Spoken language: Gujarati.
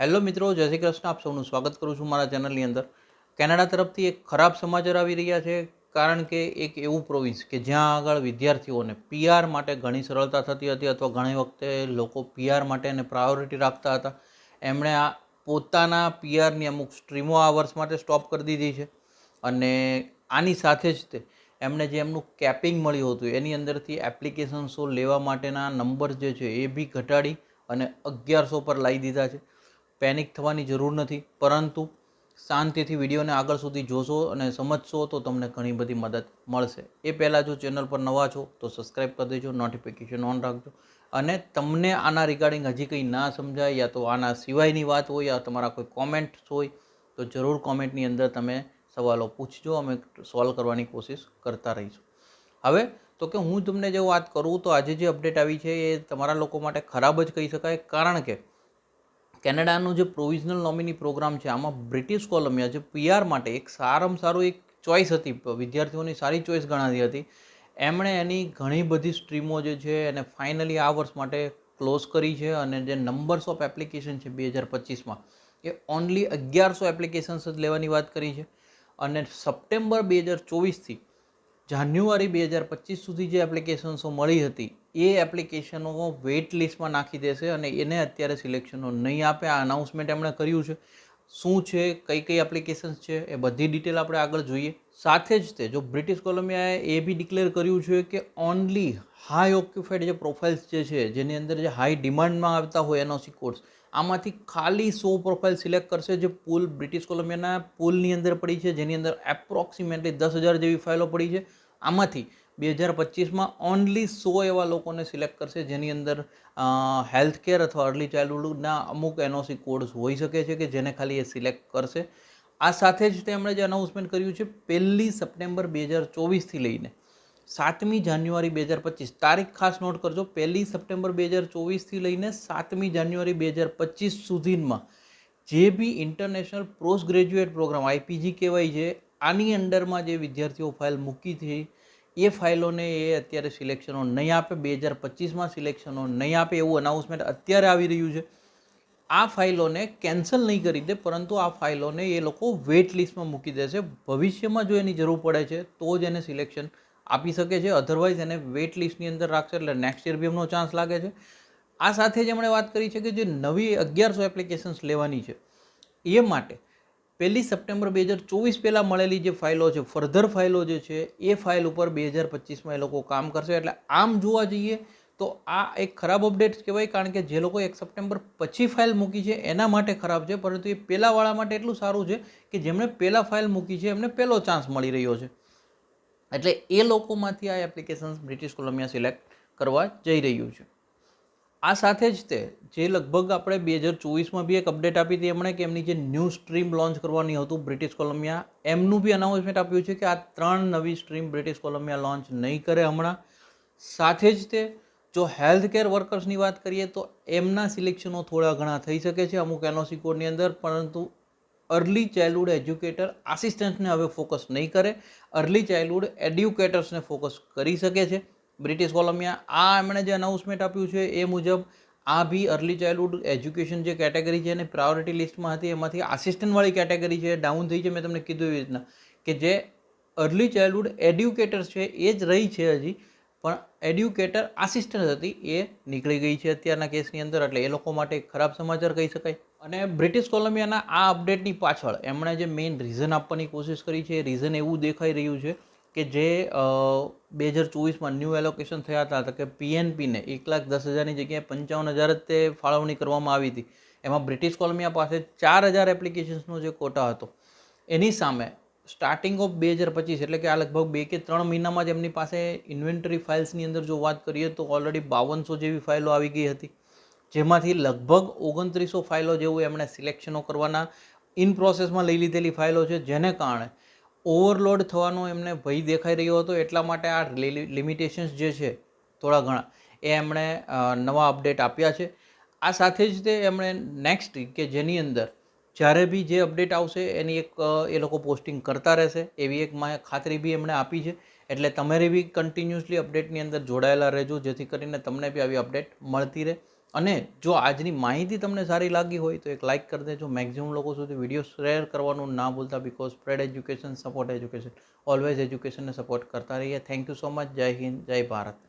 હેલો મિત્રો, જય શ્રી કૃષ્ણ. આપ સૌનું સ્વાગત કરું છું મારા ચેનલની અંદર. કેનેડા તરફથી એક ખરાબ સમાચાર આવી રહ્યા છે, કારણ કે એક એવું પ્રોવિન્સ કે જ્યાં આગળ વિદ્યાર્થીઓને પીઆર માટે ઘણી સરળતા થતી હતી અથવા ઘણી વખતે લોકો પીઆર માટે એને પ્રાયોરિટી રાખતા હતા. એમણે આ પોતાના પીઆરની અમુક સ્ટ્રીમો આ વર્ષ માટે સ્ટોપ કરી દીધી છે અને આની સાથે જ તે એમને જે એમનું કેપિંગ મળ્યું હતું, એની અંદરથી એપ્લિકેશન્સો લેવા માટેના નંબર જે છે એ બી ઘટાડી અને અગિયારસો પર લાવી દીધા છે. પેનિક થવાની જરૂર નથી. પરંતુ શાંતિથી વિડીયોને આગળ સુધી જોશો અને સમજશો તો તમને ઘણી બધી મદદ મળશે. એ પહેલાં જો ચેનલ પર નવા છો તો સબસ્ક્રાઈબ કરી દેજો, નોટિફિકેશન ઓન રાખજો. અને તમને આના રિગાર્ડિંગ હજી કંઈ ના સમજાય યા તો આના સિવાયની વાત હોય યા તમારા કોઈ કોમેન્ટ્સ હોય, તો જરૂર કોમેન્ટની અંદર તમે સવાલો પૂછજો. અમે સોલ્વ કરવાની કોશિશ કરતા રહીશું. હવે, તો કે હું તમને જે વાત કરું તો આજે જે અપડેટ આવી છે એ તમારા લોકો માટે ખરાબ જ કહી શકાય. કારણ કે કેનેડાનું જે પ્રોવિઝનલ નોમિની પ્રોગ્રામ છે, આમાં બ્રિટિશ કોલંબિયા જે પીઆર માટે એક સારામાં સારું એક ચોઈસ હતી. વિદ્યાર્થીઓની સારી ચોઈસ ગણાતી હતી. એમણે એની ઘણી બધી સ્ટ્રીમો જે છે, એને ફાઇનલી આ વર્ષ માટે ક્લોઝ કરી છે અને જે નંબર્સ ઓફ એપ્લિકેશન છે બે હજાર પચીસમાં, એ ઓનલી અગિયારસો એપ્લિકેશન્સ જ લેવાની વાત કરી છે. અને સપ્ટેમ્બર બે હજાર ચોવીસથી જાન્યુઆરી બે હજાર પચીસ સુધી જે એપ્લિકેશન્સો મળી હતી એ એપ્લિકેશનો વેઇટ લિસ્ટમાં નાખી દેશે અને એને અત્યારે સિલેક્શનો નહીં આપે. આ અનાઉન્સમેન્ટ એમણે કર્યું છે. શું છે, કઈ કઈ એપ્લિકેશન્સ છે, એ બધી ડિટેલ આપણે આગળ જોઈએ. સાથે જ તે જો બ્રિટિશ કોલંબિયાએ એ બી ડિક્લેર કર્યું છે કે ઓનલી હાઈ ઓક્યુપાઈડ જે પ્રોફાઇલ્સ જે છે, જેની અંદર જે હાઈ ડિમાન્ડમાં આવતા હોય એનઓસી કોર્સ આમાંથી ખાલી સો પ્રોફાઇલ સિલેક્ટ કરશે જે પુલ બ્રિટિશ કોલંબિયાના પુલની અંદર પડી છે, જેની અંદર એપ્રોક્સિમેટલી દસ હજાર જેવી ફાઇલો પડી છે. આમાંથી બે હજાર પચીસમાં ઓનલી સો એવા લોકોને સિલેક્ટ કરશે જેની અંદર હેલ્થ કેર અથવા અર્લી ચાઇલ્ડહુડના અમુક એનઓસી કોડ્સ હોઈ શકે છે કે જેને ખાલી એ સિલેક્ટ કરશે. આ સાથે જ તેમણે જે અનાઉન્સમેન્ટ કર્યું છે, પહેલી સપ્ટેમ્બર બે હજાર ચોવીસથી લઈને સાતમી જાન્યુઆરી બે હજાર પચીસ. તારીખ ખાસ નોટ કરજો, પહેલી સપ્ટેમ્બર બે હજાર ચોવીસથી લઈને સાતમી જાન્યુઆરી બે હજાર પચીસ સુધીમાં જે B international post graduate programme IPG કહેવાય છે, આની અંડરમાં જે વિદ્યાર્થીઓ ફાઇલ મૂકી હતી એ ફાઇલોને એ અત્યારે સિલેક્શનો નહીં આપે, બે હજાર પચીસમાં સિલેક્શનો નહીં આપે એવું અનાઉન્સમેન્ટ અત્યારે આવી રહ્યું છે. આ ફાઇલોને કેન્સલ નહીં કરી દે, પરંતુ આ ફાઇલોને એ લોકો વેઇટ લિસ્ટમાં મૂકી દેશે ભવિષ્યમાં જો એની જરૂર પડે છે, તો જ એને સિલેક્શન આપી શકે છે. અધરવાઇઝ એને વેઇટ લિસ્ટની અંદર રાખશે એટલે નેક્સ્ટ યર બી એમનો ચાન્સ લાગે છે. આ સાથે જ એમણે વાત કરી છે કે જે નવી અગિયારસો એપ્લિકેશન્સ લેવાની છે, એ માટે પહેલી સપ્ટેમ્બર બે હજાર ચોવીસ પહેલાં મળેલી જે ફાઇલો છે ફર્ધર ફાઇલો જે છે, એ ફાઇલ ઉપર બે હજાર પચીસમાં એ લોકો કામ કરશે. એટલે આમ જોવા જઈએ તો આ એક ખરાબ અપડેટ કહેવાય, કારણ કે જે લોકો એક સપ્ટેમ્બર પછી ફાઇલ મૂકી છે, એના માટે ખરાબ છે. પરંતુ એ પહેલાંવાળા માટે એટલું સારું છે કે જેમણે પહેલાં ફાઇલ મૂકી છે, એમને પહેલો ચાન્સ મળી રહ્યો છે. એટલે એ લોકોમાંથી આ એપ્લિકેશન્સ બ્રિટિશ કોલંબિયા સિલેક્ટ કરવા જઈ રહ્યું છે. આ સાથે જ તે, જે લગભગ આપણે બે હજાર ચોવીસમાં બી એક અપડેટ આપી હતી એમણે કે એમની જે ન્યૂ સ્ટ્રીમ લોન્ચ કરવાની હતું બ્રિટિશ કોલંબિયા એમનું બી અનાઉન્સમેન્ટ આપ્યું છે કે આ ત્રણ નવી સ્ટ્રીમ બ્રિટિશ કોલંબિયા લોન્ચ નહીં કરે હમણાં. સાથે જ તે, જો હેલ્થ કેર વર્કર્સની વાત કરીએ તો એમના સિલેક્શનો થોડા ઘણા થઈ શકે છે અમુક એનઓસી કોડની અંદર, પરંતુ અર્લી ચાઇલ્ડહુડ એજ્યુકેટર આસિસ્ટન્ટને હવે ફોકસ નહીં કરે. અર્લી ચાઇલ્ડહુડ એડ્યુકેટર્સને ફોકસ કરી શકે છે. બ્રિટિશ કોલંબિયા આ એમણે જે અનાઉન્સમેન્ટ આપ્યું છે એ મુજબ આ બી અર્લી ચાઇલ્ડહુડ એજ્યુકેશન જે કેટેગરી છે એને પ્રાયોરિટી લિસ્ટમાં હતી, એમાંથી આસિસ્ટન્ટવાળી કેટેગરી છે ડાઉન થઈ છે, મેં તમને કીધું એવી રીતના. કે જે અર્લી ચાઇલ્ડહુડ એડ્યુકેટર્સ છે, એ જ રહી છે હજી, પણ એડ્યુકેટર આસિસ્ટન્ટ હતી, એ નીકળી ગઈ છે અત્યારના કેસની અંદર, એટલે એ લોકો માટે ખરાબ સમાચાર કહી શકાય. અને બ્રિટિશ કોલંબિયાના આ અપડેટની પાછળ એમણે જે મેઇન રીઝન આપવાની કોશિશ કરી છે એ રીઝન એવું દેખાઈ રહ્યું છે કે જે બે હજાર ચોવીસમાં ન્યૂ એલોકેશન થયા હતા, તો કે પીએનપીને એક લાખ દસ હજારની જગ્યાએ પંચાવન હજાર જ તે ફાળવણી કરવામાં આવી હતી. એમાં બ્રિટિશ કોલમિયા પાસે ચાર હજાર એપ્લિકેશન્સનો જે કોટા હતો, એની સામે સ્ટાર્ટિંગ ઓફ બે હજાર પચીસ, એટલે કે આ લગભગ બે કે ત્રણ મહિનામાં જ એમની પાસે ઇન્વેન્ટરી ફાઇલ્સની અંદર જો વાત કરીએ તો ઓલરેડી બાવનસો જેવી ફાઇલો આવી ગઈ હતી. જેમાંથી લગભગ ઓગણત્રીસો ફાઇલો જેવું એમણે સિલેક્શનો કરવાના ઇન પ્રોસેસમાં લઈ લીધેલી ફાઇલો છે, જેને કારણે ઓવરલોડ થવાનો એમને ભય દેખાઈ રહ્યો હતો, એટલા માટે આ લિમિટેશન્સ જે છે, થોડા ઘણા, એ એમણે નવા અપડેટ આપ્યા છે. આ સાથે જ તે એમણે નેક્સ્ટ કે જેની અંદર, જ્યારે બી જે અપડેટ આવશે, એની એક એ લોકો પોસ્ટિંગ કરતા રહેશે, એવી એક ખાતરી બી એમણે આપી છે. એટલે તમારે બી કન્ટિન્યુઅસલી અપડેટની અંદર જોડાયેલા રહેજો, જેથી કરીને તમને બી આવી અપડેટ મળતી રહે. અને જો આજની માહિતી તમને સારી લાગી હોય તો એક લાઇક કરી દેજો. મેક્ઝિમમ લોકો સુધી વીડિયો શેર કરવાનું ના ભૂલતા because spread education support education always એજ્યુકેશનને support કરતા રહીએ. થેન્ક યુ સો મચ જય હિન્દ, જય ભારત.